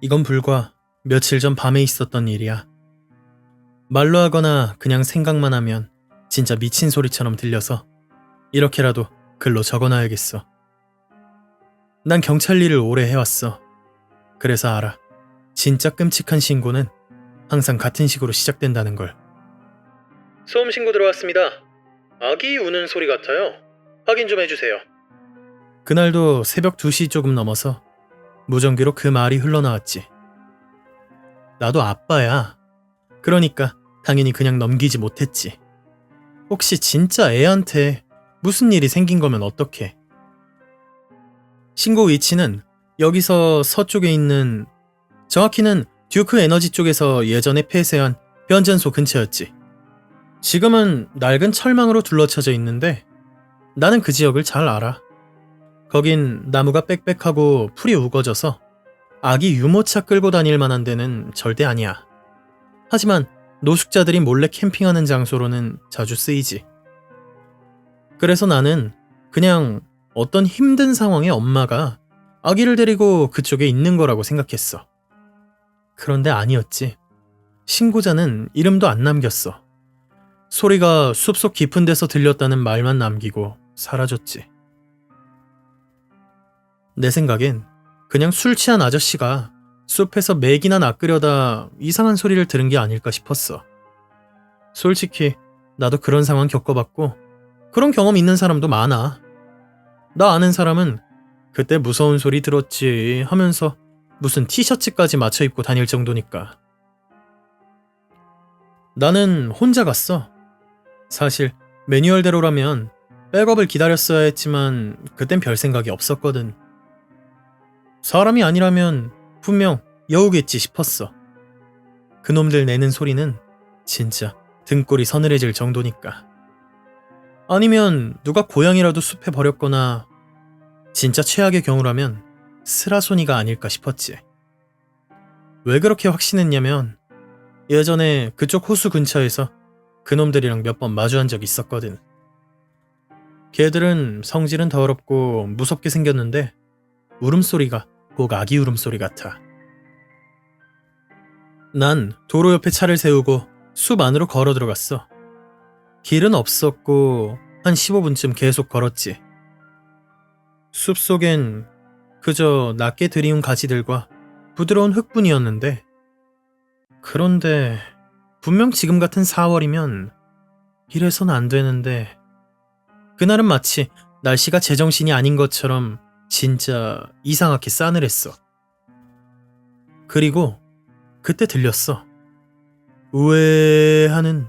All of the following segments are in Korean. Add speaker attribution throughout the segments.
Speaker 1: 이건 불과 며칠 전 밤에 있었던 일이야. 말로 하거나 그냥 생각만 하면 진짜 미친 소리처럼 들려서 이렇게라도 글로 적어놔야겠어. 난 경찰 일을 오래 해왔어. 그래서 알아. 진짜 끔찍한 신고는 항상 같은 식으로 시작된다는 걸. 소음 신고 들어왔습니다. 아기 우는 소리 같아요. 확인 좀 해주세요. 그날도 새벽 2시 조금 넘어서 무전기로 그 말이 흘러나왔지. 나도 아빠야. 그러니까 당연히 그냥 넘기지 못했지. 혹시 진짜 애한테 무슨 일이 생긴 거면 어떡해? 신고 위치는 여기서 서쪽에 있는 정확히는 듀크 에너지 쪽에서 예전에 폐쇄한 변전소 근처였지. 지금은 낡은 철망으로 둘러쳐져 있는데 나는 그 지역을 잘 알아. 거긴 나무가 빽빽하고 풀이 우거져서 아기 유모차 끌고 다닐 만한 데는 절대 아니야. 하지만 노숙자들이 몰래 캠핑하는 장소로는 자주 쓰이지. 그래서 나는 그냥 어떤 힘든 상황에 엄마가 아기를 데리고 그쪽에 있는 거라고 생각했어. 그런데 아니었지. 신고자는 이름도 안 남겼어. 소리가 숲속 깊은 데서 들렸다는 말만 남기고 사라졌지. 내 생각엔 그냥 술 취한 아저씨가 숲에서 맥이나 낚으려다 이상한 소리를 들은 게 아닐까 싶었어. 솔직히 나도 그런 상황 겪어봤고 그런 경험 있는 사람도 많아. 나 아는 사람은 그때 무서운 소리 들었지 하면서 무슨 티셔츠까지 맞춰 입고 다닐 정도니까. 나는 혼자 갔어. 사실 매뉴얼대로라면 백업을 기다렸어야 했지만 그땐 별 생각이 없었거든. 사람이 아니라면 분명 여우겠지 싶었어. 그놈들 내는 소리는 진짜 등골이 서늘해질 정도니까. 아니면 누가 고양이라도 숲에 버렸거나 진짜 최악의 경우라면 스라소니가 아닐까 싶었지. 왜 그렇게 확신했냐면 예전에 그쪽 호수 근처에서 그놈들이랑 몇 번 마주한 적 있었거든. 걔들은 성질은 더럽고 무섭게 생겼는데 울음소리가 꼭 아기 울음소리 같아. 난 도로 옆에 차를 세우고 숲 안으로 걸어 들어갔어. 길은 없었고 한 15분쯤 계속 걸었지. 숲 속엔 그저 낮게 들이운 가지들과 부드러운 흙뿐이었는데 그런데 분명 지금 같은 4월이면 이래선 안 되는데 그날은 마치 날씨가 제정신이 아닌 것처럼 진짜 이상하게 싸늘했어. 그리고 그때 들렸어. 우회하는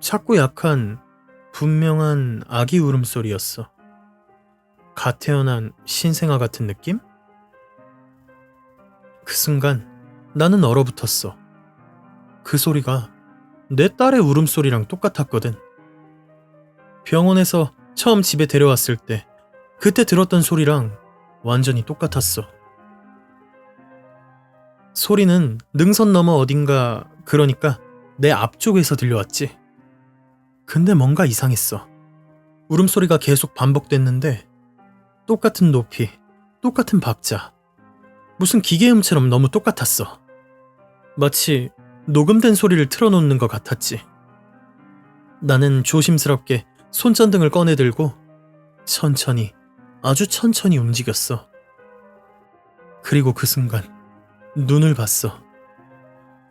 Speaker 1: 작고 약한 분명한 아기 울음소리였어. 갓 태어난 신생아 같은 느낌? 그 순간 나는 얼어붙었어. 그 소리가 내 딸의 울음소리랑 똑같았거든. 병원에서 처음 집에 데려왔을 때 그때 들었던 소리랑 완전히 똑같았어. 소리는 능선 너머 어딘가 그러니까 내 앞쪽에서 들려왔지. 근데 뭔가 이상했어. 울음소리가 계속 반복됐는데 똑같은 높이, 똑같은 박자. 무슨 기계음처럼 너무 똑같았어. 마치 녹음된 소리를 틀어놓는 것 같았지. 나는 조심스럽게 손전등을 꺼내들고 천천히, 아주 천천히 움직였어. 그리고 그 순간 눈을 봤어.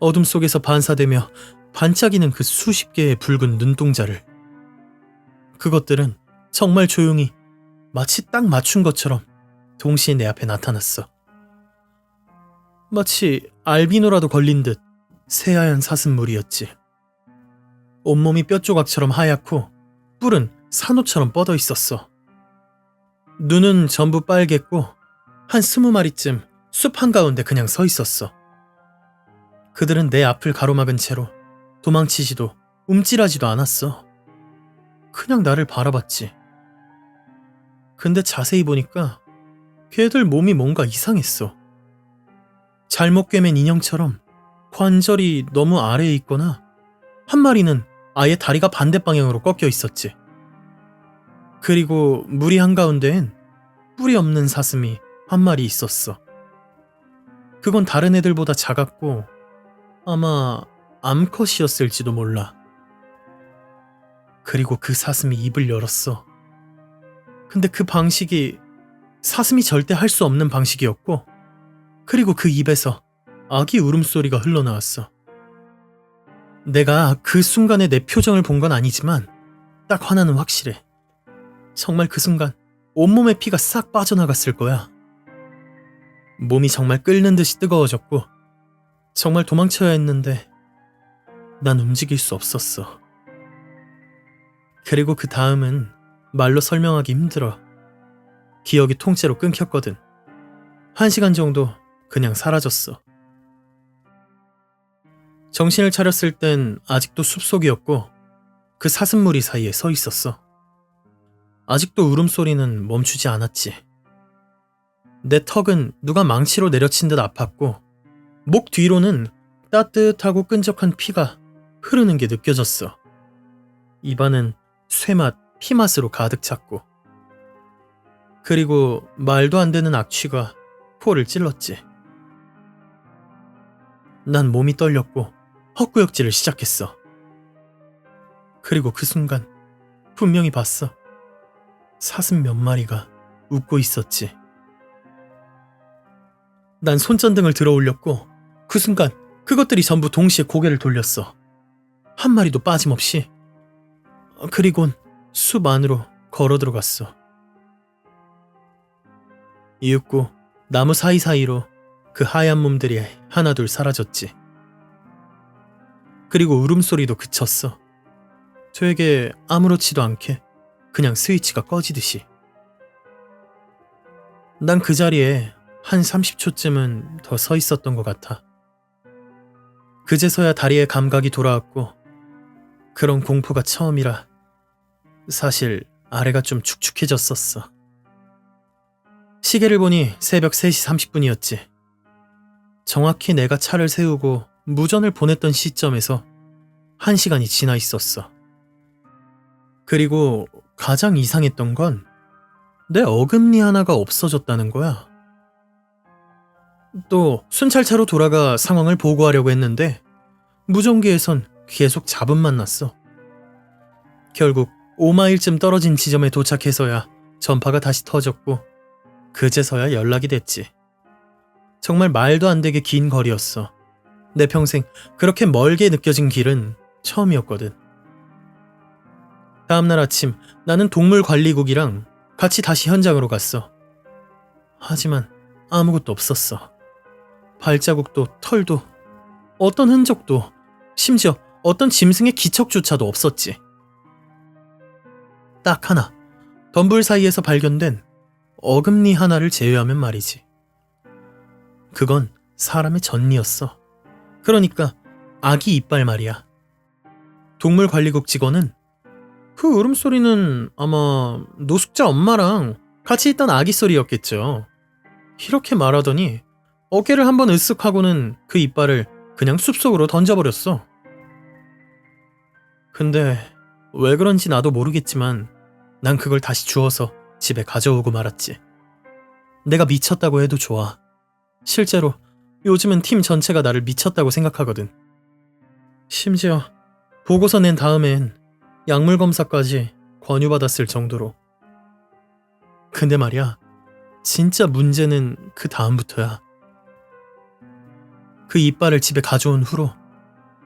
Speaker 1: 어둠 속에서 반사되며 반짝이는 그 수십 개의 붉은 눈동자를. 그것들은 정말 조용히 마치 딱 맞춘 것처럼 동시에 내 앞에 나타났어. 마치 알비노라도 걸린 듯 새하얀 사슴물이었지. 온몸이 뼈조각처럼 하얗고 뿔은 산호처럼 뻗어 있었어. 눈은 전부 빨갰고 한 스무 마리쯤 숲 한가운데 그냥 서 있었어. 그들은 내 앞을 가로막은 채로 도망치지도 움찔하지도 않았어. 그냥 나를 바라봤지. 근데 자세히 보니까 걔들 몸이 뭔가 이상했어. 잘못 꿰맨 인형처럼 관절이 너무 아래에 있거나 한 마리는 아예 다리가 반대 방향으로 꺾여 있었지. 그리고 무리 한가운데엔 뿔이 없는 사슴이 한 마리 있었어. 그건 다른 애들보다 작았고 아마 암컷이었을지도 몰라. 그리고 그 사슴이 입을 열었어. 근데 그 방식이 사슴이 절대 할 수 없는 방식이었고 그리고 그 입에서 아기 울음소리가 흘러나왔어. 내가 그 순간에 내 표정을 본 건 아니지만 딱 하나는 확실해. 정말 그 순간 온몸의 피가 싹 빠져나갔을 거야. 몸이 정말 끓는 듯이 뜨거워졌고 정말 도망쳐야 했는데 난 움직일 수 없었어. 그리고 그 다음은 말로 설명하기 힘들어. 기억이 통째로 끊겼거든. 한 시간 정도 그냥 사라졌어. 정신을 차렸을 땐 아직도 숲속이었고 그 사슴무리 사이에 서 있었어. 아직도 울음소리는 멈추지 않았지. 내 턱은 누가 망치로 내려친 듯 아팠고 목 뒤로는 따뜻하고 끈적한 피가 흐르는 게 느껴졌어. 입안은 쇠맛, 피맛으로 가득 찼고 그리고 말도 안 되는 악취가 코를 찔렀지. 난 몸이 떨렸고 헛구역질을 시작했어. 그리고 그 순간 분명히 봤어. 사슴 몇 마리가 웃고 있었지. 난 손전등을 들어 올렸고 그 순간 그것들이 전부 동시에 고개를 돌렸어. 한 마리도 빠짐없이. 그리곤 숲 안으로 걸어 들어갔어. 이윽고 나무 사이사이로 그 하얀 몸들이 하나둘 사라졌지. 그리고 울음소리도 그쳤어. 되게 아무렇지도 않게 그냥 스위치가 꺼지듯이. 난 그 자리에 한 30초쯤은 더 서 있었던 것 같아. 그제서야 다리에 감각이 돌아왔고, 그런 공포가 처음이라 사실 아래가 좀 축축해졌었어. 시계를 보니 새벽 3시 30분이었지. 정확히 내가 차를 세우고 무전을 보냈던 시점에서 한 시간이 지나 있었어. 그리고 가장 이상했던 건 내 어금니 하나가 없어졌다는 거야. 또 순찰차로 돌아가 상황을 보고하려고 했는데 무전기에선 계속 잡음만 났어. 결국 5마일쯤 떨어진 지점에 도착해서야 전파가 다시 터졌고 그제서야 연락이 됐지. 정말 말도 안 되게 긴 거리였어. 내 평생 그렇게 멀게 느껴진 길은 처음이었거든. 다음날 아침 나는 동물관리국이랑 같이 다시 현장으로 갔어. 하지만 아무것도 없었어. 발자국도 털도 어떤 흔적도 심지어 어떤 짐승의 기척조차도 없었지. 딱 하나, 덤불 사이에서 발견된 어금니 하나를 제외하면 말이지. 그건 사람의 전니였어. 그러니까 아기 이빨 말이야. 동물관리국 직원은 그 울음소리는 아마 노숙자 엄마랑 같이 있던 아기 소리였겠죠. 이렇게 말하더니 어깨를 한번 으쓱 하고는 그 이빨을 그냥 숲속으로 던져버렸어. 근데 왜 그런지 나도 모르겠지만 난 그걸 다시 주워서 집에 가져오고 말았지. 내가 미쳤다고 해도 좋아. 실제로 요즘은 팀 전체가 나를 미쳤다고 생각하거든. 심지어 보고서 낸 다음엔 약물 검사까지 권유받았을 정도로. 근데 말이야, 진짜 문제는 그 다음부터야. 그 이빨을 집에 가져온 후로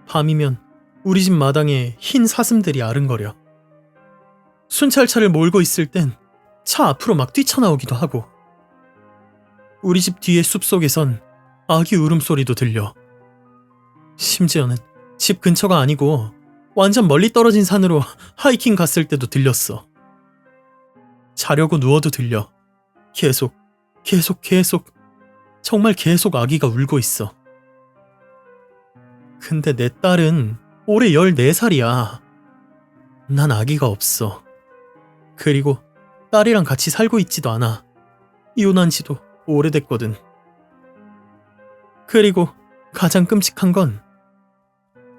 Speaker 1: 밤이면 우리 집 마당에 흰 사슴들이 아른거려. 순찰차를 몰고 있을 땐 차 앞으로 막 뛰쳐나오기도 하고. 우리 집 뒤의 숲속에선 아기 울음소리도 들려. 심지어는 집 근처가 아니고 완전 멀리 떨어진 산으로 하이킹 갔을 때도 들렸어. 자려고 누워도 들려. 계속, 계속, 계속, 정말 계속 아기가 울고 있어. 근데 내 딸은 올해 14살이야. 난 아기가 없어. 그리고 딸이랑 같이 살고 있지도 않아. 이혼한 지도 오래됐거든. 그리고 가장 끔찍한 건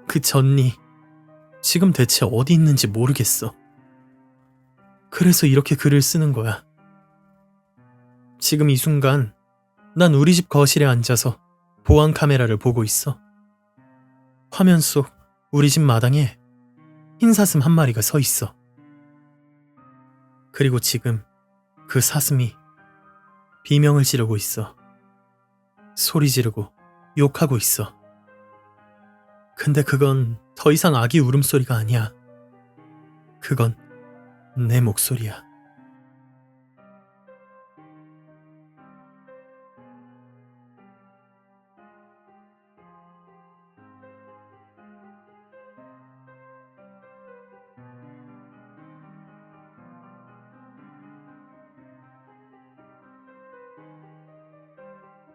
Speaker 1: 그 전니 지금 대체 어디 있는지 모르겠어. 그래서 이렇게 글을 쓰는 거야. 지금 이 순간 난 우리 집 거실에 앉아서 보안 카메라를 보고 있어. 화면 속 우리 집 마당에 흰 사슴 한 마리가 서 있어. 그리고 지금 그 사슴이 비명을 지르고 있어. 소리 지르고 욕하고 있어. 근데 그건 더 이상 아기 울음소리가 아니야. 그건 내 목소리야.